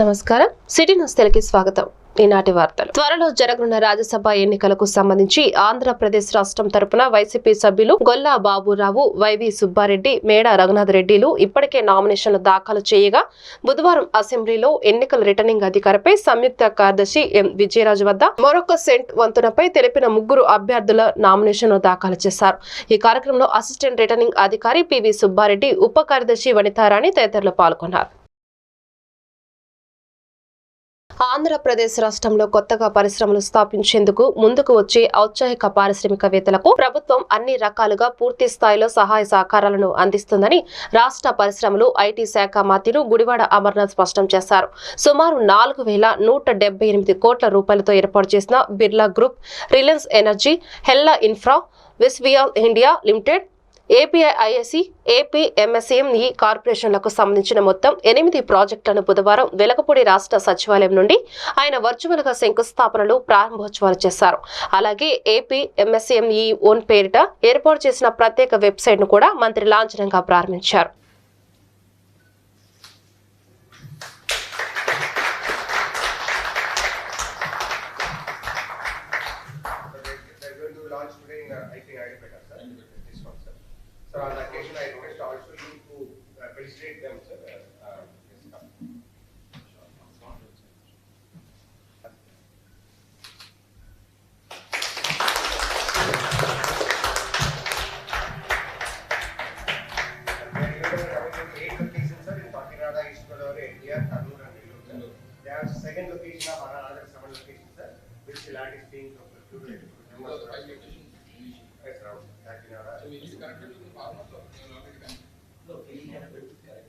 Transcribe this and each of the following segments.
నమస్కారం. City news స్వాగతం. ఈనాటి వార్తలు. త్వరలో జరగనున్న రాజ్యసభ ఎన్నికలకు సంబంధించి ఆంధ్రప్రదేశ్ రాష్ట్రం తరపున వైసీపీ సభ్యులు గొల్లా బాబురావు వైవి సుబ్బారెడ్డి మేడ రఘునాథ్ రెడ్డిలు ఇప్పటికే నామినేషన్లు దాఖలు చేయగా బుధవారం అసెంబ్లీలో ఎన్నికల రిటర్నింగ్ అధికారిపై సంయుక్త కార్యదర్శి ఎం విజయరాజు వద్ద మరొక సెంట్ వంతునపై తెలిపిన ముగ్గురు అభ్యర్థుల నామినేషన్లు దాఖలు చేశారు. ఈ కార్యక్రమంలో అసిస్టెంట్ రిటర్నింగ్ అధికారి పివి సుబ్బారెడ్డి ఉప కార్యదర్శి వనితారాణి తదితరులు పాల్గొన్నారు. ఆంధ్రప్రదేశ్ రాష్ట్రంలో కొత్తగా పరిశ్రమలు స్థాపించేందుకు ముందుకు వచ్చే ఔత్సాహిక పారిశ్రామికవేత్తలకు ప్రభుత్వం అన్ని రకాలుగా పూర్తి స్థాయిలో సహాయ సహకారాలను అందిస్తుందని రాష్ట్ర పరిశ్రమలు ఐటీ శాఖ మంత్రులు గుడివాడ అమర్నాథ్ స్పష్టం చేశారు. సుమారు నాలుగు వేల నూట డెబ్బై ఎనిమిది కోట్ల రూపాయలతో ఏర్పాటు చేసిన Birla group Reliance energy Hella infra విస్వియా India limited APIISC AP MSME కార్పొరేషన్లకు సంబంధించిన మొత్తం ఎనిమిది ప్రాజెక్టులను బుధవారం వెలగపూడి రాష్ట్ర సచివాలయం నుండి ఆయన వర్చువల్గా శంకుస్థాపనలు ప్రారంభోత్సవాలు చేశారు. అలాగే ఏపీ ఎంఎస్ఎంఈ ఓన్ పేరిట ఏర్పాటు చేసిన ప్రత్యేక వెబ్సైట్ను కూడా మంత్రి లాంఛనంగా ప్రారంభించారు. Sir. On occasion, I request also you to uh, felicitate them, sir.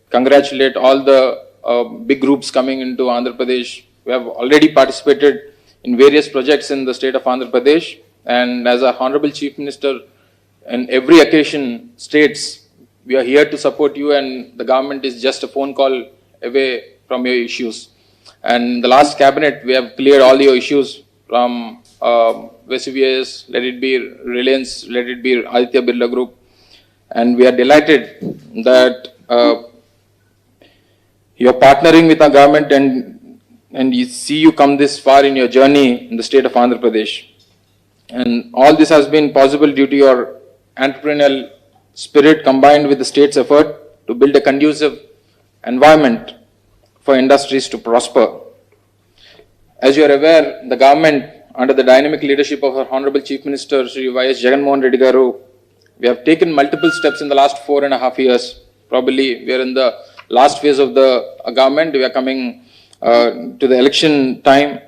Congratulate all the uh, big groups coming into Andhra Pradesh. We have already participated in various projects in the state of Andhra Pradesh, and as our Honorable Chief Minister, on every occasion states, we are here to support you, and the government is just a phone call away from your issues. And the last cabinet, we have cleared all your issues from um, Vesuvius, let it be Reliance, let it be Aditya Birla Group, and we are delighted that uh, you're partnering with our government and, and you see you come this far in your journey in the state of Andhra Pradesh. And all this has been possible due to your entrepreneurial spirit combined with the state's effort to build a conducive environment for industries to prosper. As you are aware, the government, under the dynamic leadership of our Honorable Chief Minister, Sri Y.S. Jagannath Reddy Garu, we have taken multiple steps in the last four and a half years. Probably we are in the last phase of the uh, government. We are coming uh, to the election time.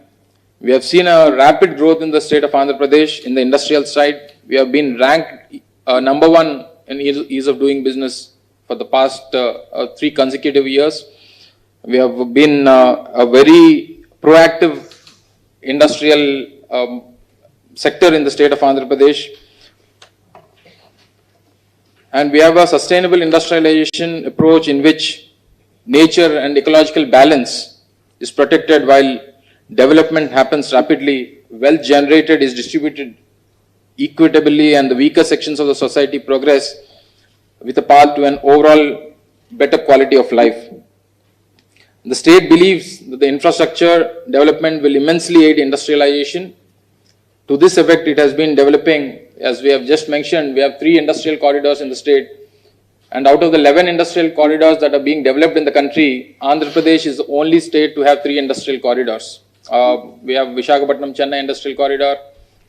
We have seen a rapid growth in the state of Andhra Pradesh in the industrial side. We have been ranked uh, number one in ease of doing business for the past uh, uh, three consecutive years. We have been uh, a very proactive industrial um, sector in the state of Andhra Pradesh. And we have a sustainable industrialization approach in which nature and ecological balance is protected while development happens rapidly, wealth generated is distributed equitably, and the weaker sections of the society progress with a path to an overall better quality of life. The state believes that the infrastructure development will immensely aid industrialization. To this effect, it has been developing, as we have just mentioned, we have three industrial corridors in the state. And out of the 11 industrial corridors that are being developed in the country, Andhra Pradesh is the only state to have three industrial corridors. Uh, we have Vishakhapatnam Chennai Industrial Corridor,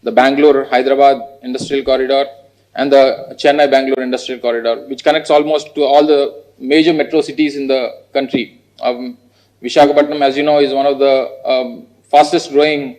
the Bangalore Hyderabad Industrial Corridor, and the Chennai Bangalore Industrial Corridor, which connects almost to all the major metro cities in the country. Um, Vishakhapatnam, as you know, is one of the um, fastest growing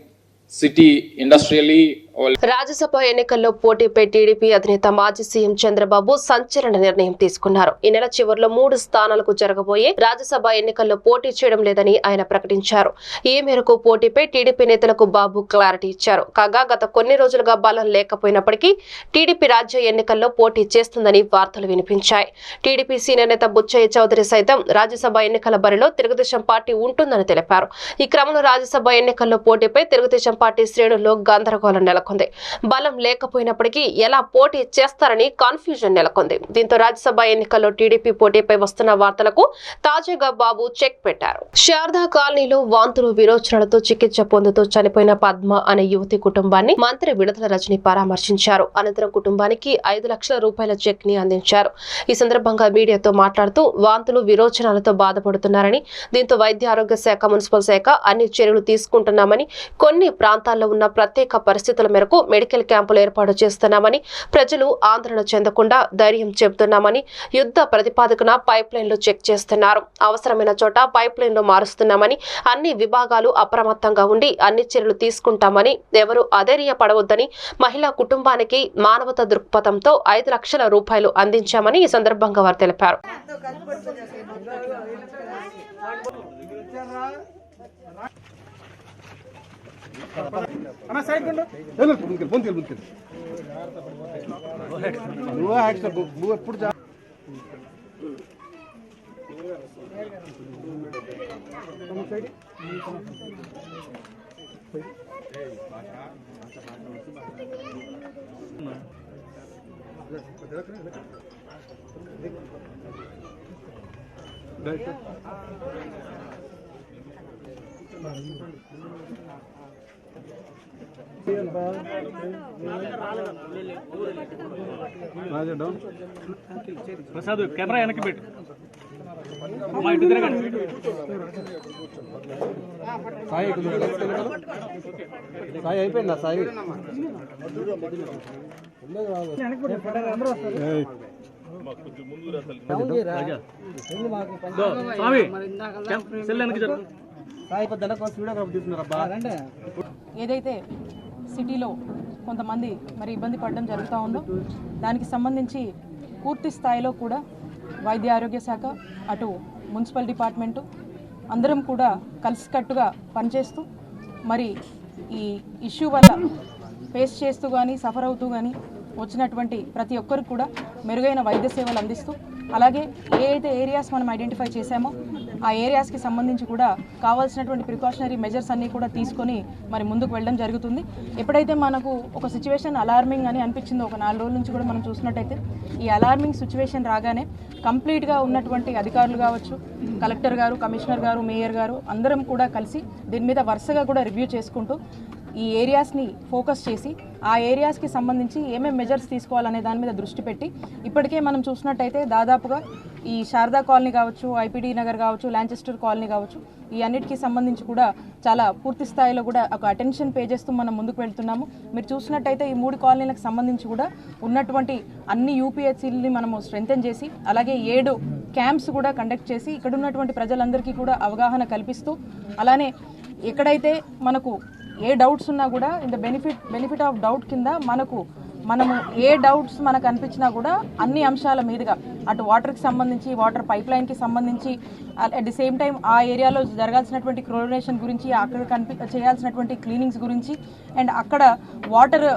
city industrially. Rajya Sabha ఎన్నికల్లో పోటీపై TDP అధినేత మాజీ CM Chandrababu సంచలన నిర్ణయం తీసుకున్నారు. ఈ నెల చివరిలో మూడు స్థానాలకు జరగబోయే రాజ్యసభ ఎన్నికల్లో పోటీ చేయడం లేదని ఆయన ప్రకటించారు. ఈ మేరకు పోటీపై టీడీపీ నేతలకు బాబు క్లారిటీ ఇచ్చారు. కాగా గత కొన్ని రోజులుగా బలం లేకపోయినప్పటికీ టీడీపీ రాజ్య ఎన్నికల్లో పోటీ చేస్తుందని వార్తలు వినిపించాయి. టీడీపీ సీనియర్ నేత బుచ్చయ్య చౌదరి సైతం రాజ్యసభ ఎన్నికల బరిలో తెలుగుదేశం పార్టీ ఉంటుందని తెలిపారు. ఈ క్రమంలో రాజ్యసభ ఎన్నికల్లో పోటీపై తెలుగుదేశం పార్టీ శ్రేణుల్లో గందరగోళం నెలకొంది. నెలకొంది. బలం లేకపోయినప్పటికీ ఎలా పోటీ చేస్తారని కన్ఫ్యూజన్ నెలకొంది. దీంతో రాజ్యసభ ఎన్నికల్లో టీడీపీ పోటీపై వస్తున్న వార్తలకు తాజాగా బాబు చెక్ పెట్టారు. శారదా కాలనీలో వాంతులు విరోచనలతో చికిత్స పొందుతూ చనిపోయిన పద్మ అనే యువతి కుటుంబాన్ని మంత్రి విడుదల రజని పరామర్శించారు. అనంతరం కుటుంబానికి ఐదు లక్షల రూపాయల చెక్ని అందించారు. ఈ సందర్భంగా మీడియాతో మాట్లాడుతూ వాంతులు విరోచనాలతో బాధపడుతున్నారని దీంతో వైద్య ఆరోగ్య శాఖ మున్సిపల్ శాఖ అన్ని చర్యలు తీసుకుంటున్నామని కొన్ని ప్రాంతాల్లో ఉన్న ప్రత్యేక పరిస్థితుల మేరకు మెడికల్ క్యాంపులు ఏర్పాటు చేస్తున్నామని ప్రజలు ఆందోళన చెందకుండా ధైర్యం చెబుతున్నామని యుద్ధ ప్రతిపాదకన పైప్ లైన్లు చెక్ చేస్తున్నారు. అవసరమైన చోట పైప్ లైన్లు మారుస్తున్నామని అన్ని విభాగాలు అప్రమత్తంగా ఉండి అన్ని చర్యలు తీసుకుంటామని ఎవరు అధైర్యపడవద్దని మహిళా కుటుంబానికి మానవత దృక్పథంతో ఐదు లక్షల రూపాయలు అందించామని ఈ సందర్భంగా వారు తెలిపారు. అన్న సైడ్ వెళ్ళు ముందుకెళ్ళి ముందుకెళ్ళి ముందుకెళ్ళి నువ్వు నువ్వు ఎప్పుడు ప్రసాద్ కెమెరా వెనక్కి పెట్టు. ఇటు తిరగండి. సాయి. సాయి అయిపోయిందా సాయి? స్వామి సెల్ వెనక్కి జరుగు ఏదైతే సిటీలో కొంతమంది మరి ఇబ్బంది పడడం జరుగుతూ ఉందో దానికి సంబంధించి పూర్తి స్థాయిలో కూడా వైద్య ఆరోగ్య శాఖ అటు మున్సిపల్ డిపార్ట్మెంటు అందరం కూడా కలిసికట్టుగా పనిచేస్తూ మరి ఈ ఇష్యూ వల్ల ఫేస్ చేస్తూ కానీ సఫర్ అవుతూ కానీ వచ్చినటువంటి ప్రతి ఒక్కరికి కూడా మెరుగైన వైద్య సేవలు అందిస్తూ అలాగే ఏ అయితే ఏరియాస్ మనం ఐడెంటిఫై చేశామో ఆ ఏరియాస్కి సంబంధించి కూడా కావాల్సినటువంటి ప్రికాషనరీ మెజర్స్ అన్నీ కూడా తీసుకొని మరి ముందుకు వెళ్ళడం జరుగుతుంది. ఎప్పుడైతే మనకు ఒక సిచ్యువేషన్ అలార్మింగ్ అని అనిపించిందో ఒక నాలుగు రోజుల నుంచి కూడా మనం చూసినట్టయితే ఈ అలార్మింగ్ సిచ్యువేషన్ రాగానే కంప్లీట్గా ఉన్నటువంటి అధికారులు కావచ్చు కలెక్టర్ గారు కమిషనర్ గారు మేయర్ గారు అందరం కూడా కలిసి దీని మీద వరుసగా కూడా రివ్యూ చేసుకుంటూ ఈ ఏరియాస్ని ఫోకస్ చేసి ఆ ఏరియాస్కి సంబంధించి ఏమేమి మెజర్స్ తీసుకోవాలనే దాని మీద దృష్టి పెట్టి ఇప్పటికే మనం చూసినట్టయితే దాదాపుగా ఈ శారదా కాలనీ కావచ్చు ఐపీడీ నగర్ కావచ్చు లాంచెస్టర్ కాలనీ కావచ్చు ఈ అన్నిటికీ సంబంధించి కూడా చాలా పూర్తి స్థాయిలో కూడా ఒక అటెన్షన్ పే చేస్తూ మనం ముందుకు వెళ్తున్నాము. మీరు చూసినట్టయితే ఈ మూడు కాలనీలకు సంబంధించి కూడా ఉన్నటువంటి అన్ని యూపీఎస్సీలని మనము స్ట్రెంగ్తన్ చేసి అలాగే ఏడు క్యాంప్స్ కూడా కండక్ట్ చేసి ఇక్కడ ఉన్నటువంటి ప్రజలందరికీ కూడా అవగాహన కల్పిస్తూ అలానే ఎక్కడైతే మనకు ఏ డౌట్స్ ఉన్నా కూడా in the benefit benefit of doubt కింద మనకు మనము ఏ డౌట్స్ మనకు అనిపించినా కూడా అన్ని అంశాల మీదుగా అటు వాటర్కి సంబంధించి వాటర్ పైప్ లైన్కి సంబంధించి అట్ ది సేమ్ టైం ఆ ఏరియాలో జరగాల్సినటువంటి క్లోరినేషన్ గురించి అక్కడ కనిపి చేయాల్సినటువంటి క్లీనింగ్స్ గురించి అండ్ అక్కడ వాటర్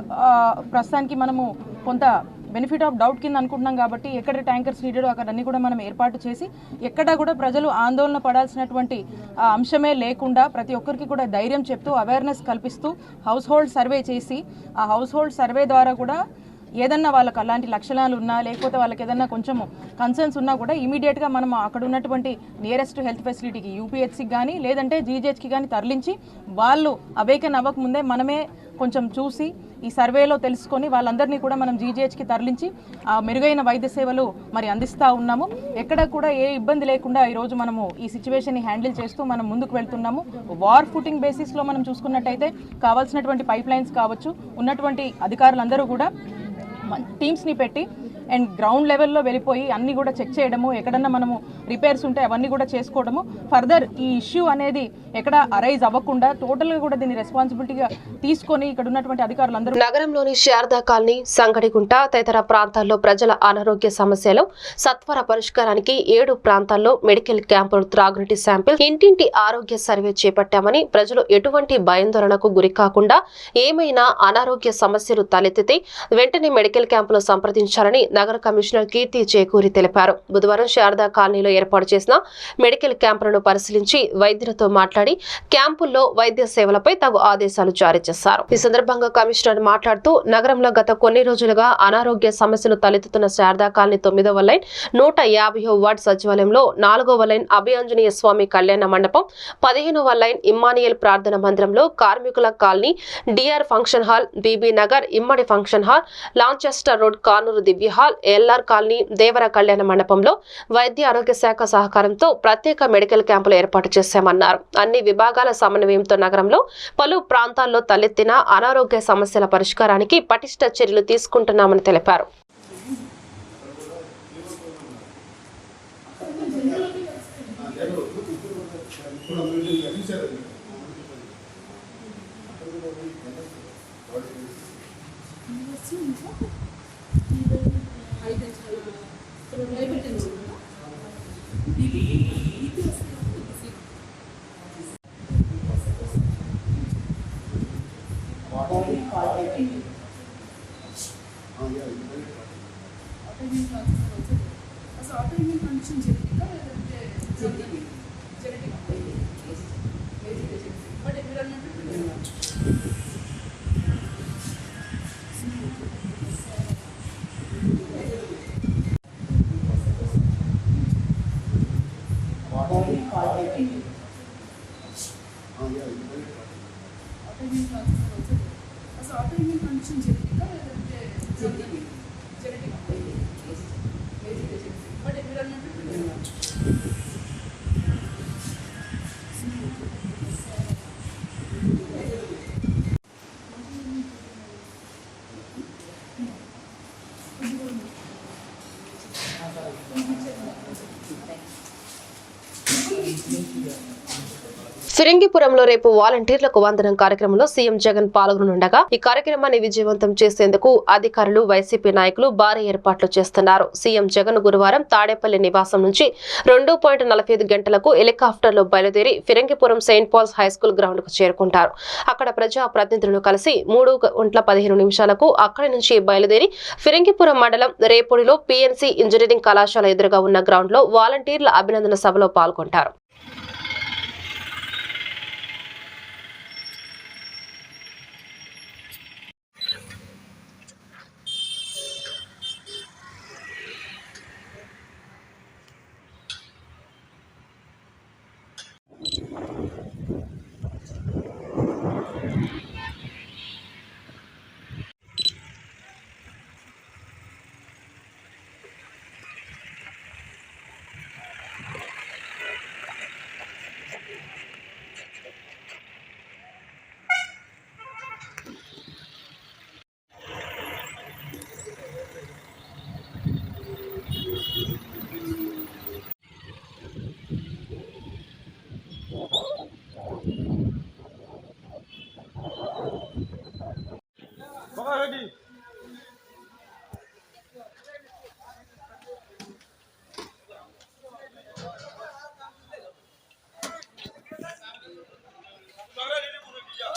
ప్రస్తుతానికి మనము కొంత బెనిఫిట్ ఆఫ్ డౌట్ కింద అనుకుంటున్నాం కాబట్టి ఎక్కడ ట్యాంకర్స్ నీడెడ్ అక్కడ అన్ని కూడా మనం ఏర్పాటు చేసి ఎక్కడ కూడా ప్రజలు ఆందోళన పడాల్సినటువంటి అంశమే లేకుండా ప్రతి ఒక్కరికి కూడా ధైర్యం చెప్తూ అవేర్నెస్ కల్పిస్తూ హౌస్ హోల్డ్ సర్వే చేసి ఆ హౌస్ హోల్డ్ సర్వే ద్వారా కూడా ఏదన్నా వాళ్ళకి అలాంటి లక్షణాలు ఉన్నా లేకపోతే వాళ్ళకి ఏదన్నా కొంచెం కన్సర్న్స్ ఉన్నా కూడా ఇమీడియట్గా మనం అక్కడ ఉన్నటువంటి నియరెస్ట్ హెల్త్ ఫెసిలిటీకి యూపీహెచ్సికి కానీ లేదంటే జీజేహెచ్కి కానీ తరలించి వాళ్ళు అవేకన్ అవ్వకముందే మనమే కొంచెం చూసి ఈ సర్వేలో తెలుసుకొని వాళ్ళందరినీ కూడా మనం జీజీహెచ్కి తరలించి ఆ మెరుగైన వైద్య సేవలు మరి అందిస్తూ ఉన్నాము. ఎక్కడ కూడా ఏ ఇబ్బంది లేకుండా ఈరోజు మనము ఈ సిచ్యువేషన్ని హ్యాండిల్ చేస్తూ మనం ముందుకు వెళ్తున్నాము. వార్ ఫుటింగ్ బేసిస్లో మనం చూసుకున్నట్టయితే కావాల్సినటువంటి పైప్ లైన్స్ కావచ్చు ఉన్నటువంటి అధికారులందరూ కూడా టీమ్స్ని పెట్టి అండ్ గ్రౌండ్ లెవెల్లో వెళ్ళిపోయి అన్ని కూడా చెక్ చేయడము ఎక్కడన్నా మనము రిపేర్స్ ఉంటే అవన్నీ కూడా చేసుకోవడము. ఫర్దర్ ఈ ఇష్యూ అనేది ఎక్కడ అరైజ్ అవ్వకుండా టోటల్గా కూడా దీన్ని రెస్పాన్సిబిలిటీగా తీసుకొని ఇక్కడ ఉన్నటువంటి అధికారులందరూ నగరంలోని శారదా కాలనీ సంగడిగుంట తదితర ప్రాంతాల్లో ప్రజల అనారోగ్య సమస్యలు సత్వర పరిష్కారానికి ఏడు ప్రాంతాల్లో మెడికల్ క్యాంపులు త్రాగునీటి శాంపిల్ ఇంటింటి ఆరోగ్య సర్వే చేపట్టామని ప్రజలు ఎటువంటి భయాందోళనకు గురి కాకుండా ఏమైనా అనారోగ్య సమస్యలు తలెత్తితే వెంటనే మెడికల్ క్యాంపులో సంప్రదించాలని నగర కమిషనర్ కీర్తి చేకూరి తెలిపారు. బుధవారం శారదా కాలనీలో ఏర్పాటు చేసిన మెడికల్ క్యాంపులను పరిశీలించి వైద్యులతో మాట్లాడి క్యాంపుల్లో వైద్య సేవలపై తగు ఆదేశాలు జారీ చేశారు. ఈ సందర్భంగా కమిషనర్ మాట్లాడుతూ నగరంలో గత కొన్ని రోజులుగా అనారోగ్య సమస్యలు తలెత్తుతున్న శారదా కాలనీ తొమ్మిదవ లైన్ నూట యాభై వార్డ్ సచివాలయంలో నాలుగవ లైన్ అభయాంజనేయ స్వామి కళ్యాణ మండపం పదిహేనవ లైన్ ఇమ్మానియల్ ప్రార్థన మందిరంలో కార్మికుల colony DR function hall BB Nagar Immadi function hall Lanchester road Kanuru Divya hall LR colony Devara కళ్యాణ మండపంలో వైద్య ఆరోగ్య శాఖ సహకారంతో ప్రత్యేక మెడికల్ క్యాంపులు ఏర్పాటు చేశామన్నారు. అన్ని విభాగాల సమన్వయంతో నగరంలో పలు ప్రాంతాల్లో తలెత్తిన అనారోగ్య సమస్యల పరిష్కారానికి పటిష్ట చర్యలు తీసుకుంటున్నామని తెలిపారు. ఇది holy project ఫిరంగిపురంలో రేపు వాలంటీర్లకు వందనం కార్యక్రమంలో సీఎం జగన్ పాల్గొనుండగా ఈ కార్యక్రమాన్ని విజయవంతం చేసేందుకు అధికారులు వైసీపీ నాయకులు భారీ ఏర్పాట్లు చేస్తున్నారు. సీఎం జగన్ గురువారం తాడేపల్లి నివాసం నుంచి రెండు పాయింట్ నలభై ఐదు గంటలకు హెలికాప్టర్లో బయలుదేరి Phirangipuram Saint Paul's high school గ్రౌండ్కు చేరుకుంటారు. అక్కడ ప్రజా ప్రతినిధులను కలిసి మూడు గంటల పదిహేను నిమిషాలకు అక్కడి నుంచి బయలుదేరి ఫిరంగిపురం మండలం రేపొడిలో పీఎన్సీ ఇంజనీరింగ్ కళాశాల ఎదురుగా ఉన్న గ్రౌండ్లో వాలంటీర్ల అభినందన సభలో పాల్గొంటారు.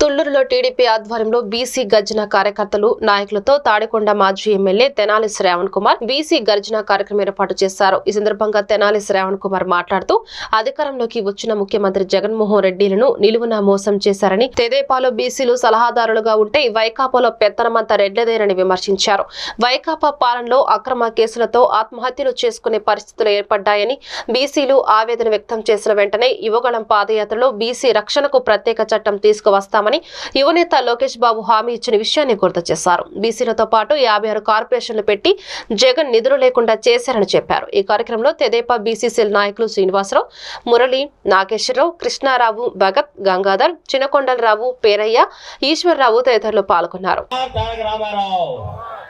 తుళ్ళూరులో టీడీపీ ఆధ్వర్యంలో బీసీ గర్జన కార్యకర్తలు నాయకులతో తాడికొండ మాజీ ఎమ్మెల్యే తెనాలి శ్రావణ్ కుమార్ బీసీ గర్జన కార్యక్రమం ఏర్పాటు చేశారు. ఈ సందర్భంగా తెనాలి శ్రావణ్ కుమార్ మాట్లాడుతూ అధికారంలోకి వచ్చిన ముఖ్యమంత్రి జగన్మోహన్ రెడ్డిలను నిలువున మోసం చేశారని తెదేపాలో బీసీలు సలహాదారులుగా ఉంటే వైకాపాలో పెత్తనమంతా రెడ్లదేనని విమర్శించారు. వైకాపా పాలనలో అక్రమ కేసులతో ఆత్మహత్యలు చేసుకునే పరిస్థితులు ఏర్పడ్డాయని బీసీలు ఆవేదన వ్యక్తం చేసిన వెంటనే యువగళం పాదయాత్రలో బీసీ రక్షణకు ప్రత్యేక చట్టం తీసుకువస్తామని యువనేత లోకేష్ బాబు హామీ ఇచ్చిన విషయాన్ని గుర్తు చేశారు. బీసీలతో పాటు యాభై ఆరు కార్పొరేషన్లు పెట్టి జగన్ నిధులు లేకుండా చేశారని చెప్పారు. ఈ కార్యక్రమంలో తెదేపా బీసీసీఎల్ నాయకులు శ్రీనివాసరావు మురళి నాగేశ్వరరావు కృష్ణారావు భగత్ గంగాధర్ చినకొండలరావు పేరయ్య ఈశ్వరరావు తదితరులు పాల్గొన్నారు.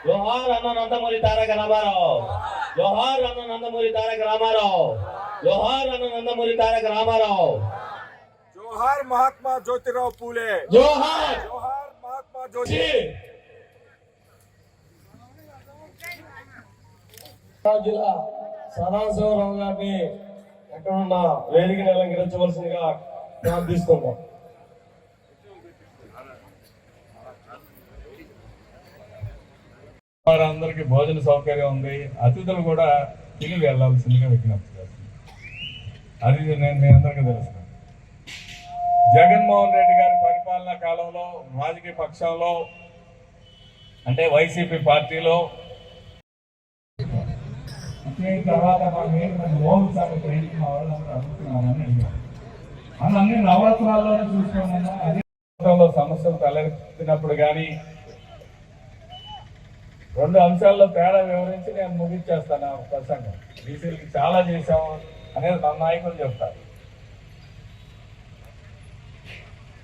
జోహార్ అన్న నందమూరి తారక రామారావు. జోహార్ అన్న నందమూరి తారక రామారావు. జోహార్ అన్న నందమూరి తారక రామారావు. జోహార్ మహాత్మా జ్యోతిరావు పూలే జోహార్ జోహార్ మహాత్మా జ్యోతి జిల్లా సదాశివరావు గారిని ఎక్కడ ఉన్న వేదికను అలంకరించవలసిందిగా ప్రార్థిస్తున్నాం. వారందరికీ భోజన సౌకర్యం ఉంది. అతిథులు కూడా తిరిగి వెళ్ళాల్సిందిగా విజ్ఞప్తి చేస్తున్నాను అది నేను మీ అందరికీ తెలుసు. జగన్మోహన్ రెడ్డి గారి పరిపాలనా కాలంలో రాజకీయ పక్షంలో అంటే వైసీపీ పార్టీలో. వచ్చిన తర్వాత అన్ని నవరత్నాల్లోనే చూసుకోమన్నా అదే సమస్యలు తలెత్తినప్పుడు కానీ రెండు అంశాల్లో తేడా వివరించి నేను ముగించేస్తాను ఆ ప్రసంగం. బీసీలకి చాలా చేశాము అనేది మన నాయకులు చెప్తారు.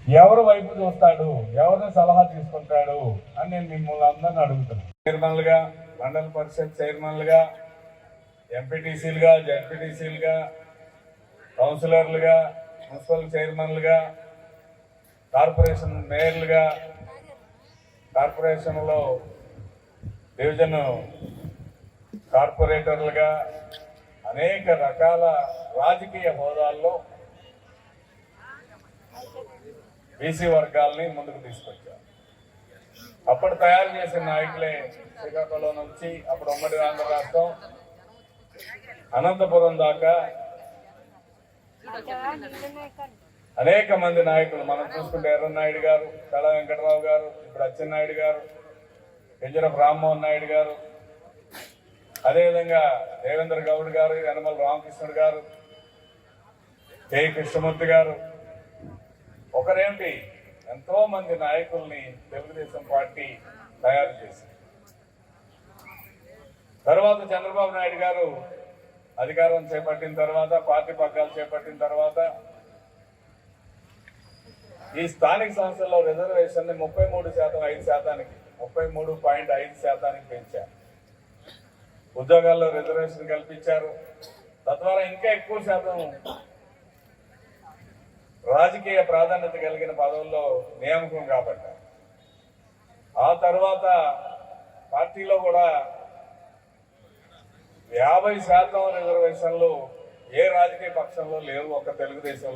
ఎవరు వైపు చూస్తాడు? ఎవరిని సలహా తీసుకుంటాడు? అని నేను మిమ్మల్ని అందరిని అడుగుతున్నాను. చైర్మన్లుగా మండల పరిషత్ చైర్మన్లుగా ఎంపీటీసీలుగా జడ్పీటీసీలుగా కౌన్సిలర్లుగా మున్సిపల్ చైర్మన్లుగా కార్పొరేషన్ మేయర్లుగా కార్పొరేషన్లో డివిజన్ కార్పొరేటర్లుగా అనేక రకాల రాజకీయ హోదాల్లో బీసీ వర్గాల్ని ముందుకు తీసుకొచ్చారు. అప్పుడు తయారు చేసిన నాయకులే శ్రీకాకుళం నుంచి అప్పుడు ఉమ్మడి ఆంధ్ర రాష్ట్రం అనంతపురం దాకా అనేక మంది నాయకులు మనం చూసుకుంటే ఎర్రనాయుడు గారు కళ వెంకటరావు గారు ఇప్పుడు అచ్చెన్నాయుడు గారు కెంజరపు రామ్మోహన్ నాయుడు గారు అదేవిధంగా దేవేంద్ర గౌడ్ గారు యనమల రామకృష్ణుడు గారు కే. కృష్ణమూర్తి గారు ఒకరేంటి? ఎంతో మంది నాయకుల్ని తెలుగుదేశం పార్టీ తయారు చేసింది. తర్వాత చంద్రబాబు నాయుడు గారు అధికారం చేపట్టిన తర్వాత పార్టీ పగ్గాలు చేపట్టిన తర్వాత ఈ స్థానిక సంస్థల్లో రిజర్వేషన్ని ముప్పై మూడు శాతం ఐదు శాతానికి ముప్పై మూడు పాయింట్ ఐదు శాతానికి పెంచారు. ఉద్యోగాల్లో రిజర్వేషన్ కల్పించారు. తద్వారా ఇంకా ఎక్కువ శాతం రాజకీయ ప్రాధాన్యత కలిగిన పదవుల్లో నియామకం కాబట్టారు. ఆ తర్వాత పార్టీలో కూడా యాభై శాతం రిజర్వేషన్లు ఏ రాజకీయ పక్షంలో లేవు ఒక్క తెలుగుదేశం